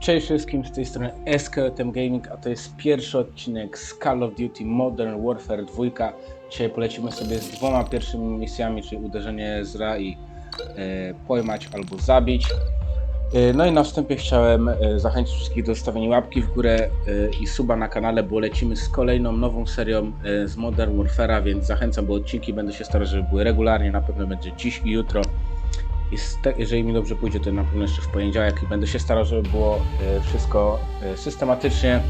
Cześć wszystkim, z tej strony SKTM Gaming, a to jest pierwszy odcinek z Call of Duty Modern Warfare 2. Dzisiaj polecimy sobie z dwoma pierwszymi misjami, czyli uderzenie z ra i e, pojmać albo zabić. E, no i na wstępie chciałem e, zachęcić wszystkich do zostawienia łapki w górę e, i suba na kanale, bo lecimy z kolejną nową serią e, z Modern Warfare'a, więc zachęcam, bo odcinki będę się starał, żeby były regularnie, na pewno będzie dziś i jutro. I te, jeżeli mi dobrze pójdzie, to na pewno jeszcze w poniedziałek i będę się starał, żeby było e, wszystko e, systematycznie.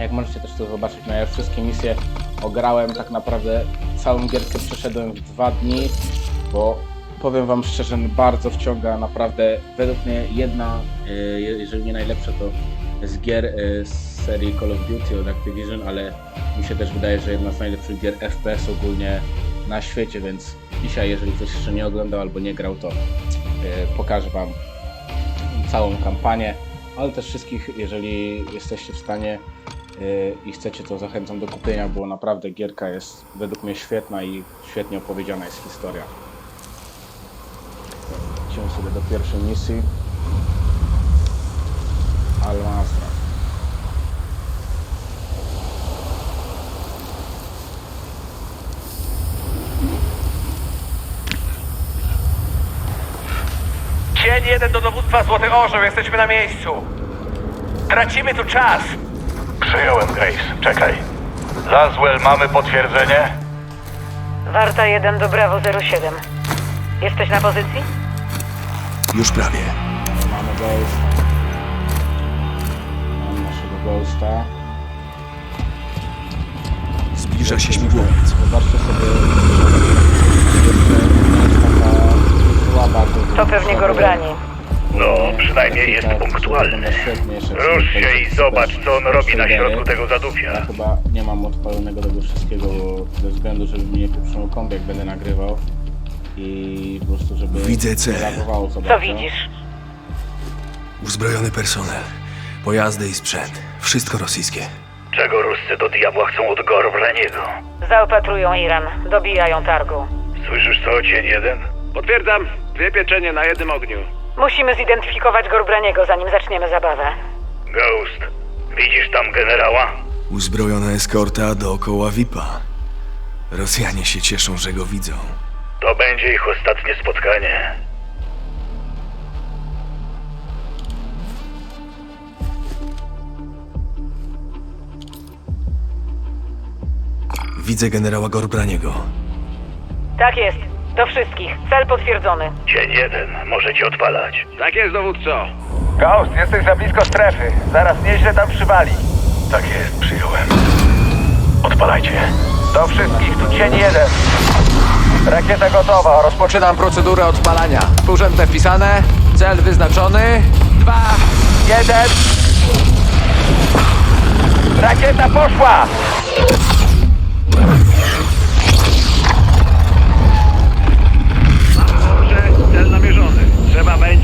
Jak możecie też to zobaczyć, no ja wszystkie misje ograłem, tak naprawdę całą gierkę przeszedłem w dwa dni, bo powiem wam szczerze, no bardzo wciąga, naprawdę według mnie jedna, e, jeżeli nie najlepsza, to z gier z serii Call of Duty od Activision, ale mi się też wydaje, że jedna z najlepszych gier FPS ogólnie na świecie, więc dzisiaj, jeżeli ktoś jeszcze nie oglądał albo nie grał, to e, pokażę Wam całą kampanię, ale też wszystkich, jeżeli jesteście w stanie e, i chcecie, to zachęcam do kupienia, bo naprawdę gierka jest według mnie świetna i świetnie opowiedziana jest historia. Idziemy sobie do pierwszej misji. Al-Masra. Cień Złoty Orzeł, jesteśmy na miejscu. Tracimy tu czas. Przyjąłem, Grace. Czekaj. Laswell, mamy potwierdzenie? Warta 1 do Bravo 07. Jesteś na pozycji? Już prawie. Mamy Ghost. Mamy naszego Ghosta. Zbliża się śmigłowiec. Zobaczcie sobie. To pewnie Gorbrani. No, przynajmniej jest punktualny. Rusz się i zobacz, co on robi na środku tego Ja zadupia. chyba nie mam odpalonego tego wszystkiego, bo ze względu, żeby mi nie pieprzył jak będę nagrywał. I po prostu, żeby Widzę cel. nie lagowało za Co bardzo. widzisz? Uzbrojony personel. Pojazdy i sprzęt. Wszystko rosyjskie. Czego Ruscy do diabła chcą od Gorbraniego? Zaopatrują Iran. Dobijają targu. Słyszysz co, cień jeden? Potwierdzam, dwie pieczenie na jednym ogniu. Musimy zidentyfikować Gorbraniego, zanim zaczniemy zabawę. Ghost, widzisz tam generała? Uzbrojona eskorta dookoła VIP-a. Rosjanie się cieszą, że go widzą. To będzie ich ostatnie spotkanie. Widzę generała Gorbraniego. Tak jest. Do wszystkich. Cel potwierdzony. Cień jeden, możecie odpalać. Tak jest, dowódco. Ghost, jesteś za blisko strefy. Zaraz nieźle tam przywali. Tak jest, przyjąłem. Odpalajcie. Do wszystkich, tu cień jeden. Rakieta gotowa, rozpoczynam procedurę odpalania. Urzędne wpisane, cel wyznaczony. Dwa, jeden. Rakieta poszła!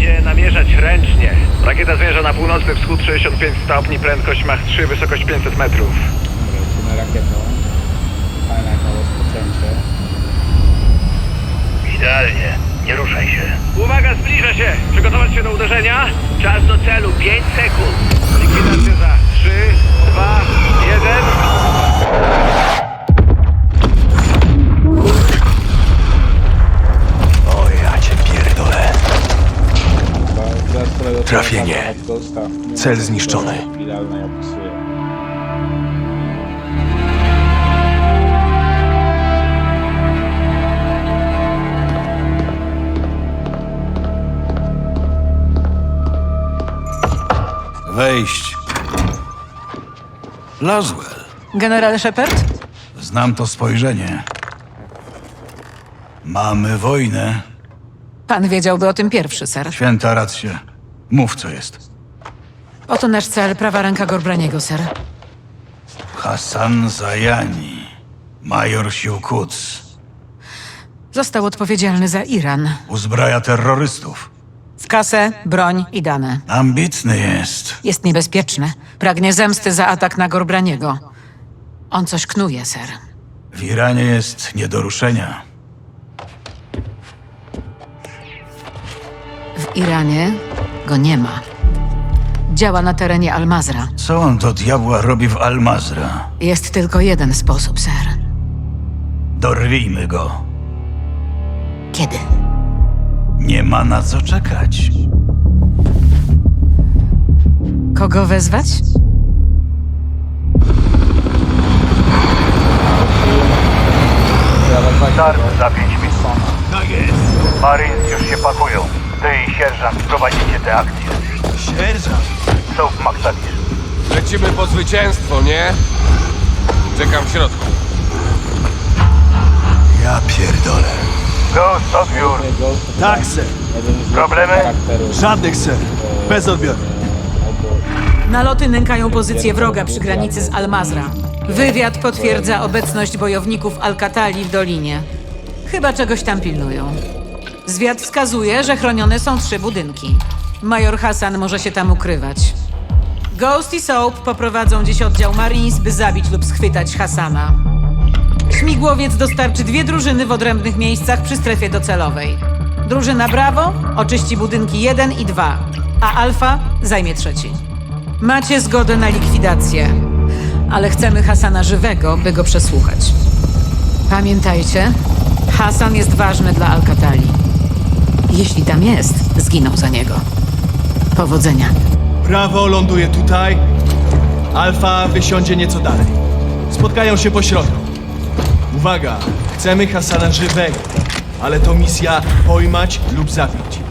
Będzie namierzać ręcznie. Rakieta zmierza na północny wschód 65 stopni, prędkość Mach 3, wysokość 500 metrów. Dobra, lecimy rakietą. Fajne na rozpoczęcie. Idealnie. Nie ruszaj się. Uwaga, zbliża się! Przygotować się do uderzenia. Czas do celu 5 sekund. Likwidacja za 3, 2, 1. Trafienie. Cel zniszczony. Wejść. Laswell. General Shepard? Znam to spojrzenie. Mamy wojnę. Pan wiedziałby o tym pierwszy, ser. Święta rację. Mów, co jest. Oto nasz cel, prawa ręka Gorbraniego, ser. Hassan Zajani. Major Sił Quds. Został odpowiedzialny za Iran. Uzbraja terrorystów. W kasę, broń i dane. Ambitny jest. Jest niebezpieczny. Pragnie zemsty za atak na Gorbraniego. On coś knuje, ser. W Iranie jest nie do ruszenia. Iranie go nie ma. Działa na terenie Almazra. Co on do diabła robi w Almazra? Jest tylko jeden sposób, ser. Dorwijmy go. Kiedy? Nie ma na co czekać. Kogo wezwać? Start za 5 minut. Tak jest. Marines już się pakują. Ty i sierżant prowadzicie tę akcję. Sierżant! Są w Maksadir. Lecimy po zwycięstwo, nie? Czekam w środku. Ja pierdolę. Ghost, odbiór. Tak, ser. Problemy? Żadnych, ser. Bez odbioru. Naloty nękają pozycję wroga przy granicy z Almazra. Wywiad potwierdza obecność bojowników Alcatali w dolinie. Chyba czegoś tam pilnują. Zwiad wskazuje, że chronione są trzy budynki. Major Hassan może się tam ukrywać. Ghost i Soap poprowadzą dziś oddział Marines, by zabić lub schwytać Hassana. Śmigłowiec dostarczy dwie drużyny w odrębnych miejscach przy strefie docelowej. Drużyna Bravo oczyści budynki 1 i 2, a Alfa zajmie trzeci. Macie zgodę na likwidację, ale chcemy Hasana żywego, by go przesłuchać. Pamiętajcie, Hasan jest ważny dla Alcatali. Jeśli tam jest, zginą za niego. Powodzenia. Prawo ląduje tutaj. Alfa wysiądzie nieco dalej. Spotkają się po środku. Uwaga! Chcemy Hasana żywego, ale to misja pojmać lub zabić.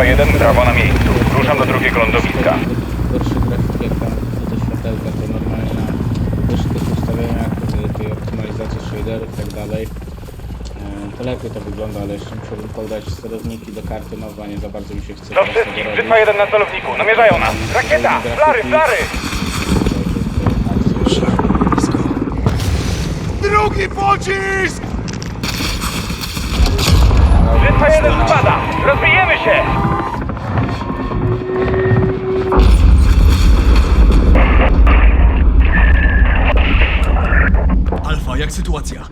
Duży 2-1, brawo na miejscu. Ruszam do drugiego lądowiska. Gorsze grafiki, jak tam te światełka, to normalnie na wyższych ustawieniach, y, tej optymalizacji shaderów i tak dalej, y, to lepiej to wygląda, ale jeszcze musiałbym podać sterowniki do karty nowa, nie za bardzo mi się chce Do wszystkich, robić. 3-2-1 na celowniku. Namierzają nas. Rakieta! Flary, flary! Drugi pocisk! 3-2-1 spada! Rozbijemy się! Alfa, jak sytuacja?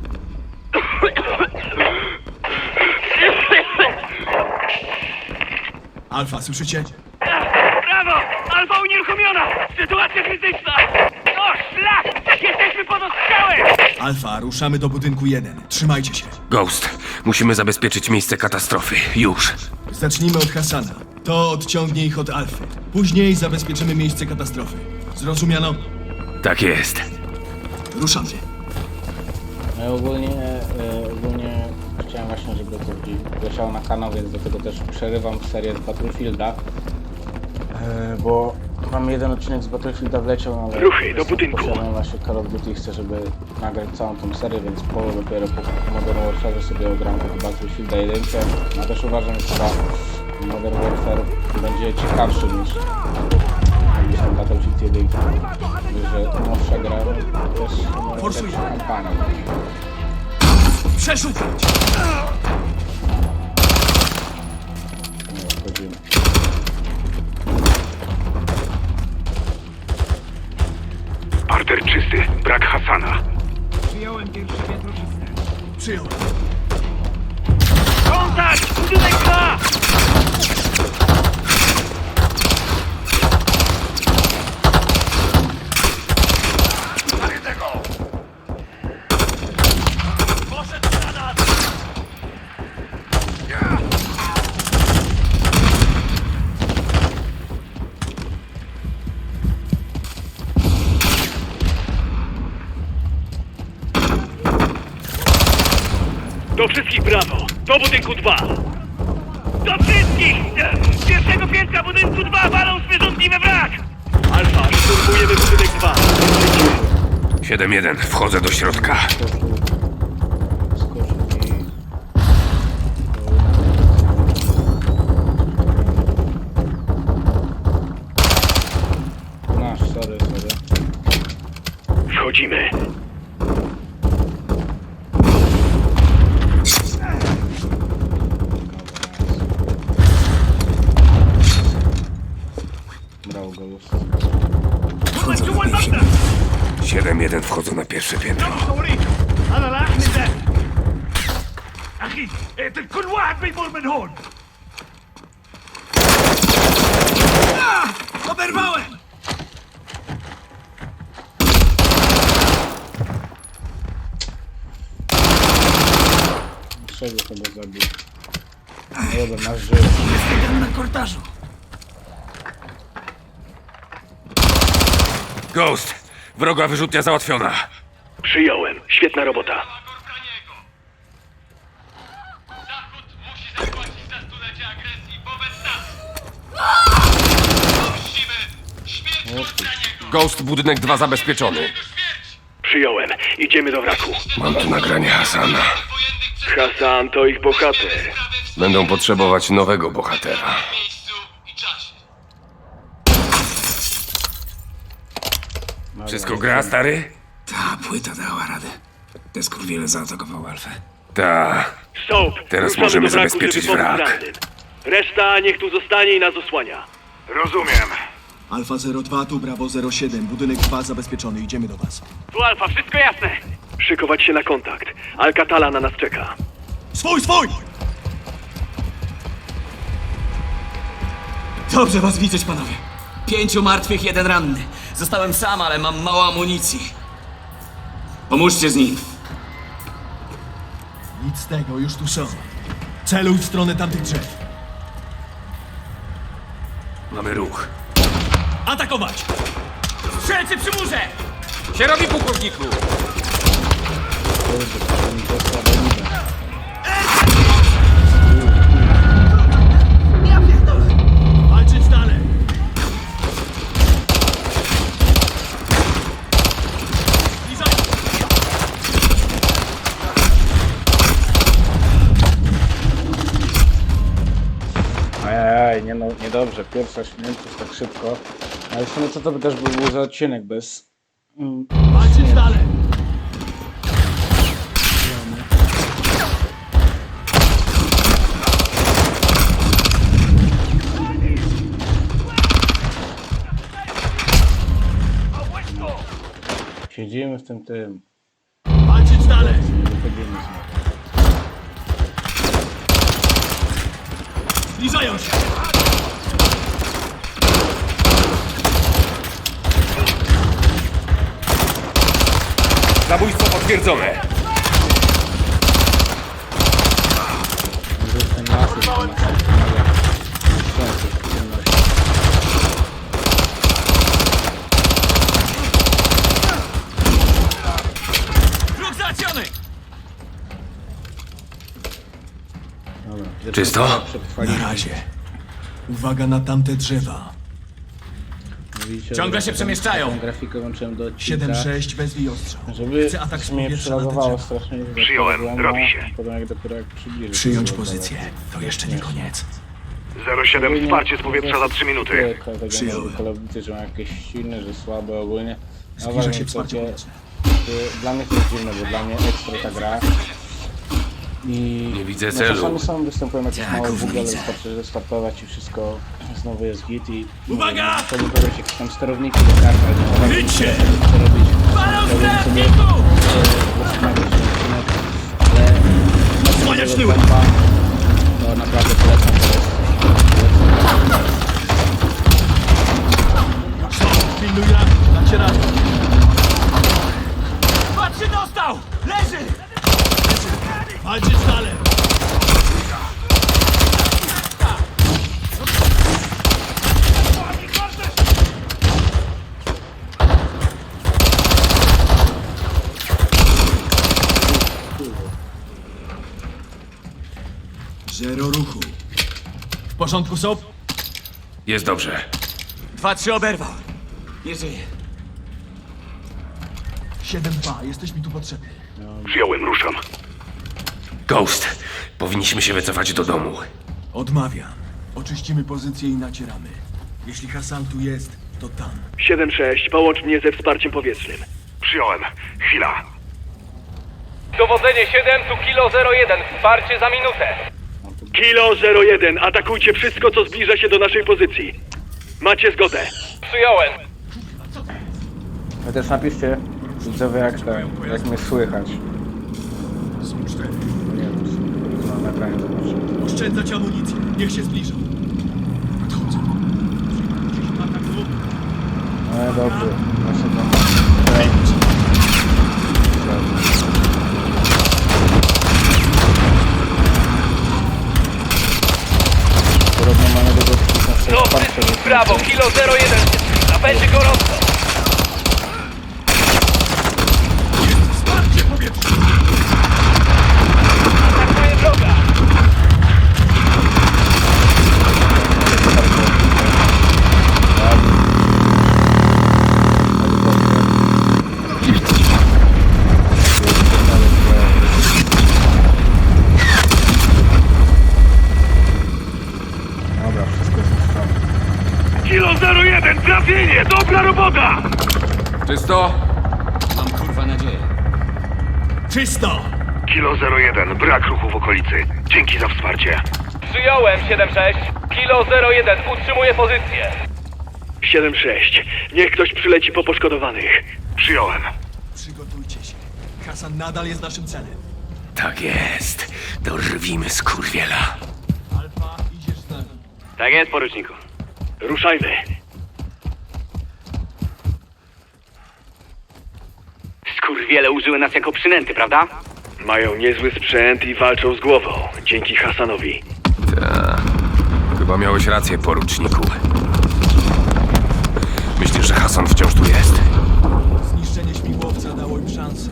Alfa, słyszycie? Brawo! Alfa unieruchomiona! Sytuacja krytyczna! O, szlak! Jesteśmy pod ostrzałem! Alfa, ruszamy do budynku 1. Trzymajcie się. Ghost, musimy zabezpieczyć miejsce katastrofy. Już. Zacznijmy od Hasana. To odciągnie ich od Alfy. Później zabezpieczymy miejsce katastrofy. Zrozumiano? Tak jest. Ruszamy. Ja ogólnie, e, ogólnie chciałem właśnie, żeby to leciało na kanał, więc dlatego też przerywam serię z Battlefielda. E, bo mam jeden odcinek z Battlefielda wleciał, ale Ruchy do budynku. posiadam właśnie Call of Duty i chcę, żeby nagrać całą tą serię, więc po dopiero po Modern Warfare sobie ogram tego Battlefielda 1. A też uważam, że chyba Modern Warfare będzie ciekawszy niż, niż ten Battlefield 1. Że nowsza gra no, lepsza kampania. Przeszukać! Nie wchodzimy. Parter czysty, brak Hasana. Przyjął. Kontakt! Budynek 2! Do wszystkich brawo! Do budynku 2! Do wszystkich! Z pierwszego piętra budynku 2 walą zwierzątliwy wrak! Alfa, szturmujemy budynek 2. 7-1, wchodzę do środka. Skoczył i... Nasz, sorry, sorry. Wchodzimy. pierwsze piętro. انا لا احمل ده اخي اقتل كل واحد بيمر من هون Oberwałem! Czego chyba zabił? No Dobra, nasz żyje. Jeden na korytarzu. Ghost! Wroga wyrzutnia załatwiona. Przyjąłem. Świetna robota. Ghost, budynek 2 zabezpieczony. Przyjąłem. Idziemy do wraku. Mam tu nagranie Hasana. Hasan to ich bohater. Będą potrzebować nowego bohatera. Wszystko gra, stary? Ta płyta dała radę. Te skurwiele zaatakowały Alfę. Ta. Soap, Teraz ruszamy możemy do wraku, zabezpieczyć żeby pomóc wrak. rannym. Reszta niech tu zostanie i nas osłania. Rozumiem. Alfa 02 tu Bravo 07, budynek 2 zabezpieczony, idziemy do was. Tu Alfa, wszystko jasne. Szykować się na kontakt. Alcatala na nas czeka. Swój, swój! Dobrze was widzieć, panowie. Pięciu martwych, jeden ranny. Zostałem sam, ale mam mało amunicji. Pomóżcie z nim. Nic z tego, już tu są. Celuj w stronę tamtych drzew. Mamy ruch. Atakować! Strzelcy przy murze! Się robi, pułkowniku! Walczyć niedobrze. Pierwsza śmierć tak szybko. Ale w sumie co to by też był, za odcinek bez... Mm, Walczyć dalej! Siedzimy w tym tym. Walczyć dalej! Wychodzimy znowu. Zbliżają się! Zabójstwo potwierdzone. Może ten las jest ciemności. Wróg załatwiony! Dobra, Czysto? Na razie. Uwaga na tamte drzewa. Mówicie, Ciągle się przemieszczają. tą grafikę włączyłem do odcinka. 7-6 bez wiostrza. Żeby Chcę atak z mnie powietrza na te przelogowało drzewa. strasznie. że Przyjąłem, robi się. Potem jak dopiero jak przybliży. Przyjąć pozycję. To jeszcze nie koniec. 07 wsparcie z powietrza za 3 minuty. Przyjąłem. Kolownicy, że mają jakieś silne, że słabe ogólnie. No Zbliża właśnie, się wsparcie takie- powietrzne. to Dla mnie to jest dziwne, bo dla mnie ekstra ta gra. I Nie widzę no, celu. Czasami są występują jakieś Tak, małe bugi, ale widzę. wystarczy restartować i wszystko znowu jest git i... Uwaga! To wybrać jakieś tam sterowniki do kart, ale Kryć się! co robić. Palą Chciałbym sobie strażniku! rozmawiać ten odcinek, ale... Tyły! tempa, To naprawdę polecam, to jest... Pilnuj ran, dacie radę. Patrzy dostał! Leży! Walczyć dalej! Zero ruchu. W porządku, Soap? Jest dobrze. Dwa, trzy oberwał. Nie żyje. 7-2, jesteś mi tu potrzebny. Przyjąłem, ruszam. Ghost, powinniśmy się wycofać do domu. Odmawiam. Oczyścimy pozycję i nacieramy. Jeśli Hasan tu jest, to tam. 7-6, połącz mnie ze wsparciem powietrznym. Przyjąłem. Chwila. Dowodzenie 7, tu Kilo 01, wsparcie za minutę. Kilo 01, atakujcie wszystko, co zbliża się do naszej pozycji. Macie zgodę. Przyjąłem. Wy też napiszcie, widzowie, jak, ten, jak mnie słychać. Są cztery. Zobaczę. Oszczędzać amunicję. Niech się zbliżą. Nadchodzą. Gdzieś atakują. No dobrze, ja sobie tam... Podobno mamy do Do wszystkich brawo, kilo 01. A będzie gorąco. Dobra robota! Czysto? Mam kurwa nadzieję. Czysto! Kilo 01, brak ruchu w okolicy. Dzięki za wsparcie. Przyjąłem 7-6. Kilo 01. Utrzymuję pozycję. 7-6, niech ktoś przyleci po poszkodowanych. Przyjąłem. Przygotujcie się. Hasan nadal jest naszym celem. Tak jest. Dorwimy skurwiela. Alfa, idziesz z nami. Tak jest, poruczniku. Ruszajmy. Skurwiele użyły nas jako przynęty, prawda? Mają niezły sprzęt i walczą z głową. Dzięki Hasanowi. Chyba miałeś rację, poruczniku. Myślisz, że Hasan wciąż tu jest? Zniszczenie śmigłowca dało im szansę.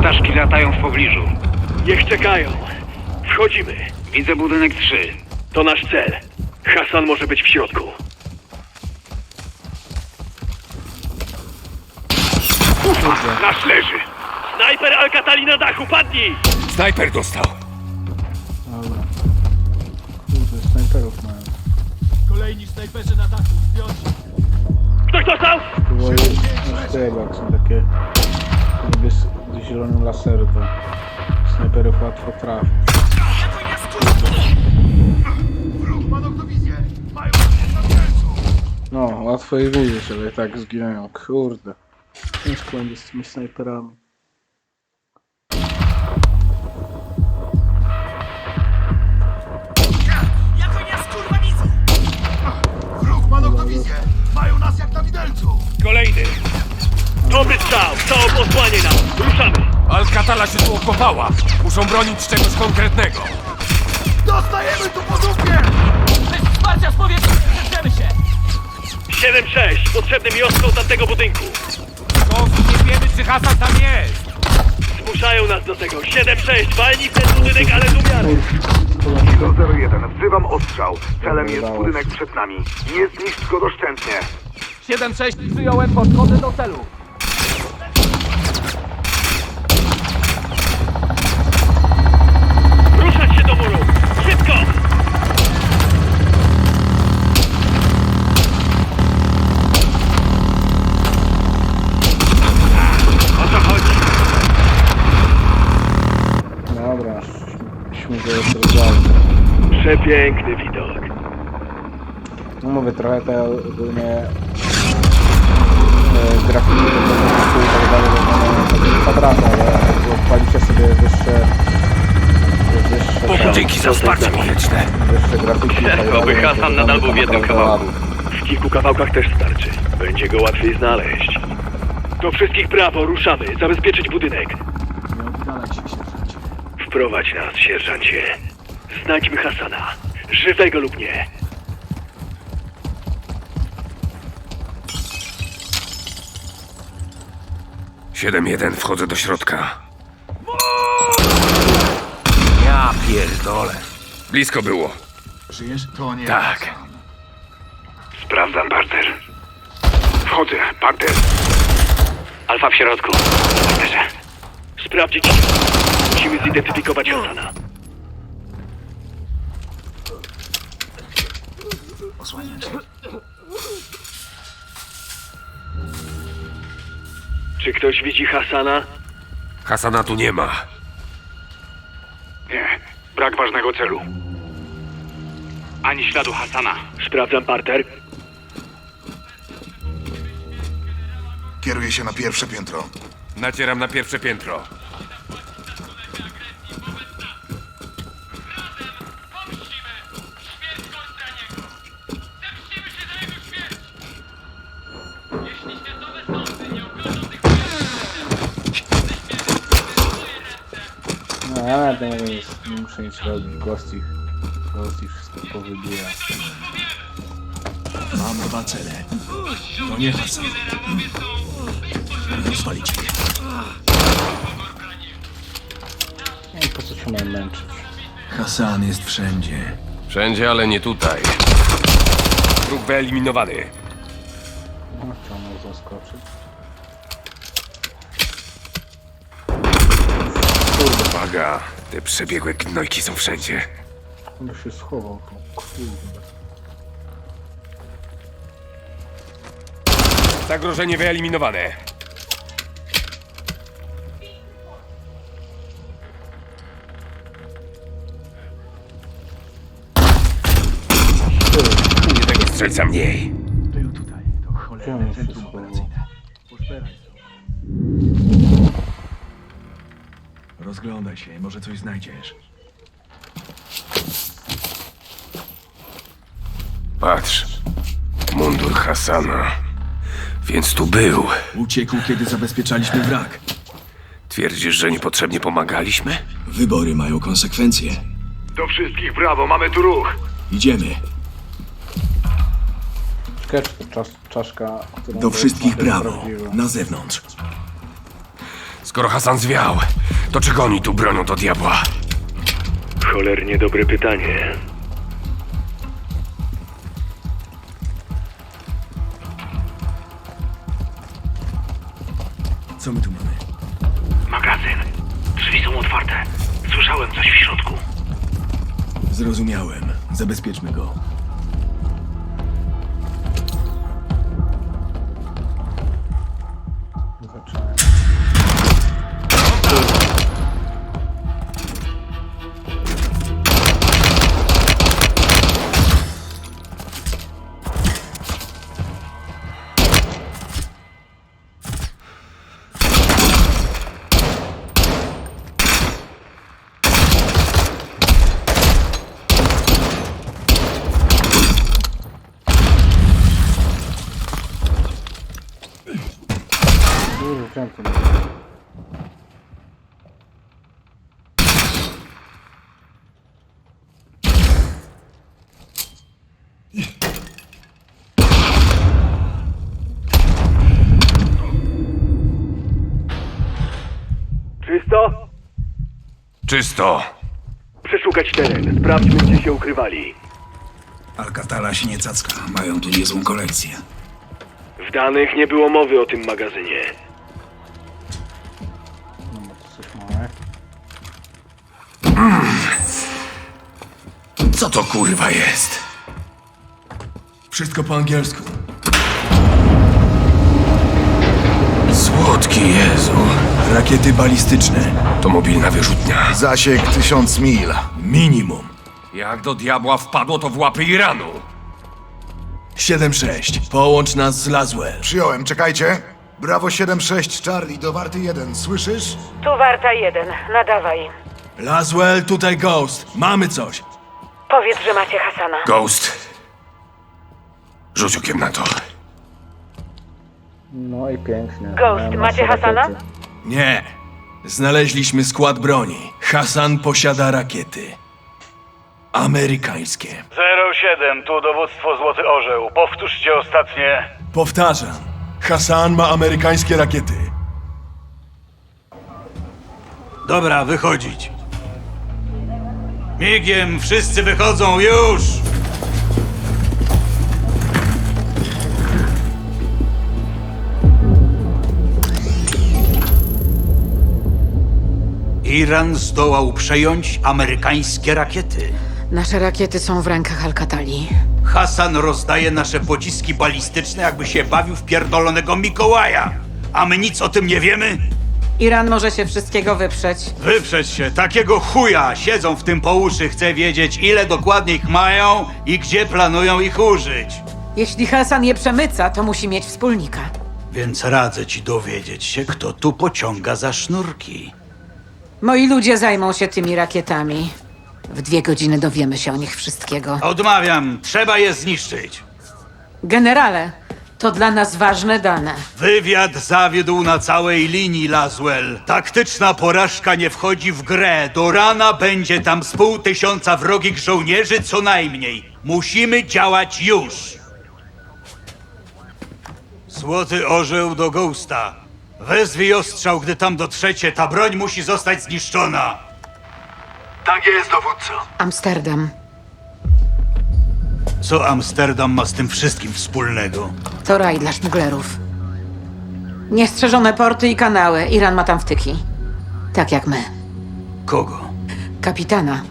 Ptaszki latają w pobliżu. Niech czekają. Wchodzimy. Widzę budynek 3. To nasz cel. Hasan może być w środku. Nasz leży. Snajper Alcatali na dachu, padnij! Snajper dostał. Dobra. Kurde, snajperów mają. Kolejni snajperzy na dachu, się. Ktoś dostał? Było już jak są takie niebie z zielonym laseru, to snajperów łatwo trafi. No, łatwo ich widzieć, ale i tak zginają. Kurde. Ciężko będzie z tymi snajperami. Kolejny. Dobry strzał, całe posłanie nam. Ruszamy. Alcatala się tu okopała. Muszą bronić czegoś konkretnego. Bez wsparcia z powietrza przeszczemy się! 7-6, potrzebny mi ostrzał tamtego budynku. Nie wiemy, czy Hasan tam jest. Zmuszają nas do tego. 7-6, walnij w ten budynek, ale z umiarem. Kilo 01, wzywam ostrzał. Celem jest budynek przed nami. Nie zniszcz go doszczętnie. 7-6. Przyjąłem. Podchodzę do celu. Przepiękny widok. No mówię, trochę te ogólnie e, grafiki do tego i tak dalej, no, no, to kwadraty, ale jak odpalicie sobie wyższe wyższe, Dzięki za wsparcie powietrzne. wyższe grafiki tak Oby to Hasan nadal był w jednym naprawdę kawałku. W kilku kawałkach też starczy. Będzie go łatwiej znaleźć. Do wszystkich brawo, ruszamy. Zabezpieczyć budynek. Nie oddalaj się, sierżancie. Wprowadź nas, sierżancie. Znajdźmy Hasana. Żywego lub nie. Siedem jeden, wchodzę do środka. Ja pierdolę. Blisko było. Żyjesz? To nie. Tak. Sprawdzam parter. Wchodzę, parter. Alfa w środku. Parterze. Sprawdzić. Musimy zidentyfikować Hasana. Osłaniam cię. Czy ktoś widzi Hasana? Hasana tu nie ma. Nie, brak ważnego celu. Ani śladu Hasana. Sprawdzam parter. Kieruję się na pierwsze piętro. Nacieram na pierwsze piętro. No ja nawet nie muszę nic robić. Ghost ich wszystko powybija. Mam dwa cele. To nie Hasan. Rozwalić ich. Nie wiem po co się mam męczyć. Hasan jest wszędzie. Wszędzie, ale nie tutaj. Wróg wyeliminowany. No chciał mnie zaskoczyć. Uwaga, te przebiegłe gnojki są wszędzie. On się schował tu. Kurde. Zagrożenie wyeliminowane. Jednego strzelca mniej. Był tutaj. To cholerne centrum Rozglądaj się, może coś znajdziesz. Patrz. Mundur Hasana. Więc tu był. Uciekł, kiedy zabezpieczaliśmy wrak. Twierdzisz, że niepotrzebnie pomagaliśmy? Wybory mają konsekwencje. Do wszystkich brawo, mamy tu ruch. Idziemy. To czas, czaszka, którą Do wszystkich brawo. Na zewnątrz. Skoro Hasan zwiał, to czego oni tu bronią do diabła? Cholernie dobre pytanie. Co my tu mamy? Magazyn. Drzwi są otwarte. Słyszałem coś w środku. Zrozumiałem. Zabezpieczmy go. Czysto. Przeszukać teren. Sprawdźmy, gdzie się ukrywali. Alcatala się nie cacka. Mają tu niezłą kolekcję. W danych nie było mowy o tym magazynie. No bo coś mamy. Co to kurwa jest? Wszystko po angielsku. Słodki Jezu. Rakiety balistyczne. To mobilna wyrzutnia. Zasięg tysiąc mil. Minimum. Jak do diabła wpadło to w łapy Iranu? 7-6. Połącz nas z Laswell. Przyjąłem, czekajcie. Brawo 7-6, Charlie, do warty 1, słyszysz? Tu Warta 1. Nadawaj. Laswell, tutaj Ghost. Mamy coś. Powiedz, że macie Hasana. Ghost. Rzuć okiem na to. No i pięknie. Ghost, Miałem macie nasze Hasana? rakiety. Nie. Znaleźliśmy skład broni. Hasan posiada rakiety. Amerykańskie. 07, tu dowództwo Złoty Orzeł. Powtórzcie ostatnie. Powtarzam. Hasan ma amerykańskie rakiety. Dobra, wychodzić. Migiem, wszyscy wychodzą już! Iran zdołał przejąć amerykańskie rakiety. Nasze rakiety są w rękach Alcatali. Hasan rozdaje nasze pociski balistyczne, jakby się bawił w pierdolonego Mikołaja. A my nic o tym nie wiemy? Iran może się wszystkiego wyprzeć. Wyprzeć się, takiego chuja siedzą w tym po uszy. Chcę wiedzieć, ile dokładnie ich mają i gdzie planują ich użyć. Jeśli Hasan je przemyca, to musi mieć wspólnika. Więc radzę ci dowiedzieć się, kto tu pociąga za sznurki. Moi ludzie zajmą się tymi rakietami. W dwie godziny dowiemy się o nich wszystkiego. Odmawiam, trzeba je zniszczyć. Generale, to dla nas ważne dane. Wywiad zawiódł na całej linii, Laswell. Taktyczna porażka nie wchodzi w grę. Do rana będzie tam z pół tysiąca wrogich żołnierzy co najmniej. Musimy działać już. Złoty orzeł do Ghosta. Wezwij ostrzał, gdy tam dotrzecie. Ta broń musi zostać zniszczona. Tak jest, dowódco. Amsterdam. Co Amsterdam ma z tym wszystkim wspólnego? To raj dla szmuglerów. Niestrzeżone porty i kanały. Iran ma tam wtyki. Tak jak my. Kogo? Kapitana.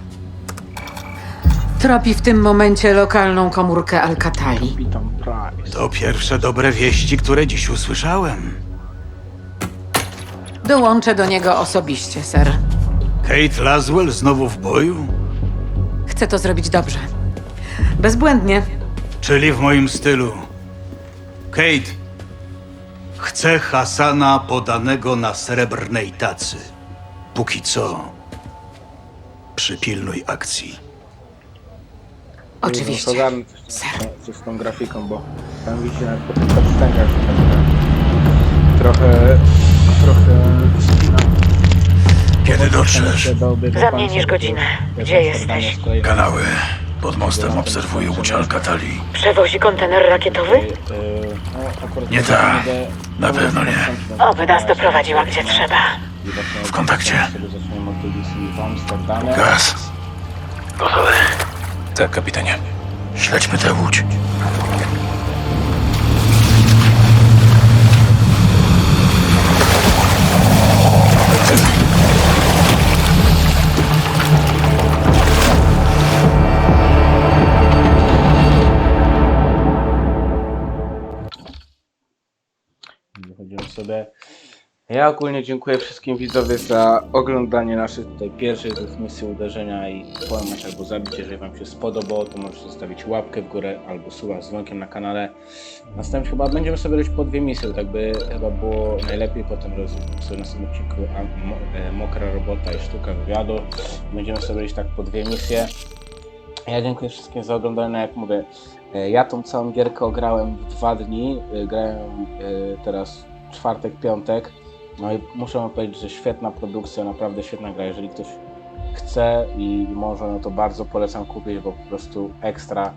Tropi w tym momencie lokalną komórkę Alcatali. Witam Price. To pierwsze dobre wieści, które dziś usłyszałem. Dołączę do niego osobiście, ser. Kate Laswell znowu w boju? Chcę to zrobić dobrze. Bezbłędnie. Czyli w moim stylu. Kate, chcę Hasana podanego na srebrnej tacy. Póki co, przypilnuj akcji. Oczywiście. Ser. coś z tą grafiką, bo tam widzi na po tych że tak trochę, trochę spina. Kiedy dotrzesz? Zamkniesz godzinę. Gdzie jesteś? Kanały. Pod mostem obserwuję łódź Alcatali. Przewozi kontener rakietowy? Nie ta. Na pewno nie. Oby nas doprowadziła gdzie trzeba. W kontakcie. Gaz. Gotowy. Tak, kapitanie. Śledźmy tę łódź. Sobie. Ja ogólnie dziękuję wszystkim widzowie za oglądanie naszej tutaj pierwszej z tych misji uderzenia i połamać albo zabić. Jeżeli Wam się spodobało, to możecie zostawić łapkę w górę albo suba z dzwonkiem na kanale. Następnie chyba będziemy sobie robić po dwie misje, tak by chyba było najlepiej. Potem sobie na następnym odcinku e, Mokra Robota i Sztuka Wywiadu. Będziemy sobie robić tak po dwie misje. Ja dziękuję wszystkim za oglądanie. No Jak mówię, e, ja tą całą gierkę ograłem w dwa dni. E, Grałem teraz czwartek, piątek. No i muszę powiedzieć, że świetna produkcja, naprawdę świetna gra. Jeżeli ktoś chce i może, no to bardzo polecam kupić, bo po prostu ekstra.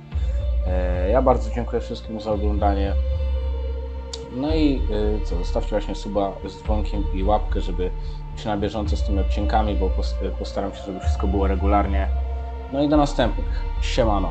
E, Ja bardzo dziękuję wszystkim za oglądanie. No i e, co, zostawcie właśnie suba z dzwonkiem i łapkę, żeby być na bieżąco z tymi odcinkami, bo pos- postaram się, żeby wszystko było regularnie. No i do następnych. Siemano.